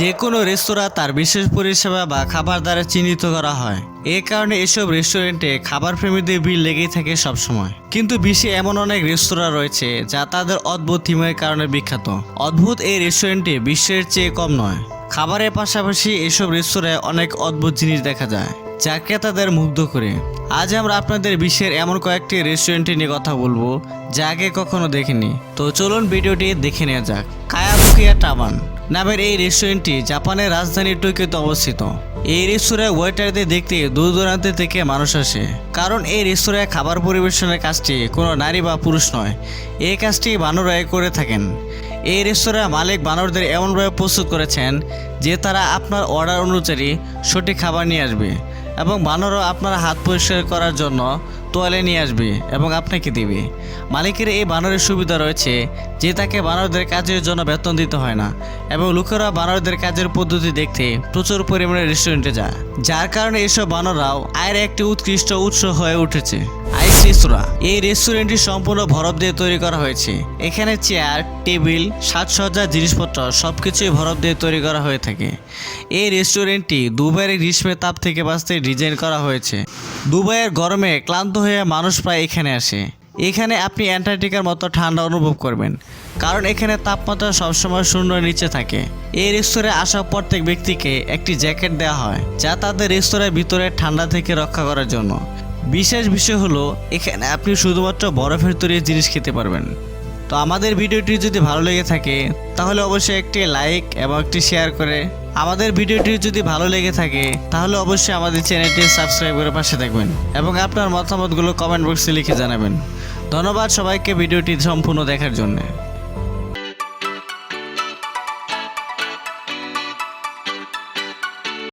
যে কোনো রেস্তোরাঁ তার বিশেষ পরিষেবা বা খাবার দ্বারা চিহ্নিত করা হয়। এ কারণে এসব রেস্টুরেন্টে খাবার প্রেমীদের ভিড় লেগেই থাকে সবসময়। কিন্তু বিশ্বে এমন অনেক রেস্তোরাঁ রয়েছে যা তাদের অদ্ভুত থিমের কারণে বিখ্যাত। অদ্ভুত এই রেস্টুরেন্টে বিশ্বের চেয়ে কম নয়। খাবারের পাশাপাশি এসব রেস্তোরাঁয় অনেক অদ্ভুত জিনিস দেখা যায়, যা ক্রেতাদের মুগ্ধ করে। আজ আমরা আপনাদের বিশ্বের এমন কয়েকটি রেস্টুরেন্টে নিয়ে কথা বলব, যা আগে কখনো দেখিনি। তো চলুন ভিডিওটি দেখে নেওয়া যাক। কায়াবুকিয়া টাবান নামের এই রেস্টুরেন্টটি জাপানের রাজধানী টোকিওতে অবস্থিত। এই রেস্তোরাঁয় ওয়েটারদের দেখতে দূর দূরান্ত থেকে মানুষ আসে। কারণ এই রেস্তোরাঁয় খাবার পরিবেশনের কাজটি কোনো নারী বা পুরুষ নয়। এই কাজটি বানরাই করে থাকেন। এই রেস্তোরাঁ মালিক বানরদের এমনভাবে প্রস্তুত করেছেন যে তারা আপনার অর্ডার অনুযায়ী সঠিক খাবার নিয়ে আসবে এবং বানরও আপনার হাত পরিষ্কার করার জন্য তোয়ালে নিয়ে আসবে এবং আপনাকে দিবে। মালিকের এই বানরের সুবিধা রয়েছে যে তাকে বানরদের কাজের জন্য বেতন দিতে হয় না এবং লোকেরা বানরদের কাজের পদ্ধতি দেখতে প্রচুর পরিমাণে রেস্টুরেন্টে যায়। যার কারণে এসব বানররাও আয়ের একটি উৎকৃষ্ট উৎস হয়ে উঠেছে। আইস রেস্তোরাঁ এই রেস্টুরেন্টটি সম্পূর্ণ বরফ দিয়ে তৈরি করা হয়েছে। এখানে চেয়ার, টেবিল, সাজসজ্জা, জিনিসপত্র সব কিছুই বরফ দিয়ে তৈরি করা হয়ে থাকে। এই রেস্টুরেন্টটি দুবাইয়ের গ্রীষ্মের তাপ থেকে বাঁচতে ডিজাইন করা হয়েছে। দুবাইয়ের গরমে ক্লান্ত হয়ে মানুষ প্রায় এখানে আসে। এখানে আপনি অ্যান্টার্কটিকার মতো ঠান্ডা অনুভব করবেন, কারণ এখানে তাপমাত্রা সবসময় শূন্যের নিচে থাকে। এই রেস্তোরাঁয় আসা প্রত্যেক ব্যক্তিকে একটি জ্যাকেট দেওয়া হয়, যা তাদের রেস্তোরাঁর ভিতরে ঠান্ডা থেকে রক্ষা করার জন্য। বিশেষ বিষয় হলো, এখানে আপনি শুধুমাত্র বরফের তৈরি জিনিস খেতে পারবেন। তো আমাদের ভিডিওটি যদি ভালো লেগে থাকে, তাহলে অবশ্যই একটি লাইক এবং একটি শেয়ার করে আমাদের ভিডিওটি যদি ভালো লেগে থাকে, তাহলে অবশ্যই আমাদের চ্যানেলটি সাবস্ক্রাইব করে পাশে থাকবেন এবং আপনার মতামতগুলো কমেন্ট বক্সে লিখে জানাবেন। ধন্যবাদ সবাইকে ভিডিওটি সম্পূর্ণ দেখার জন্য।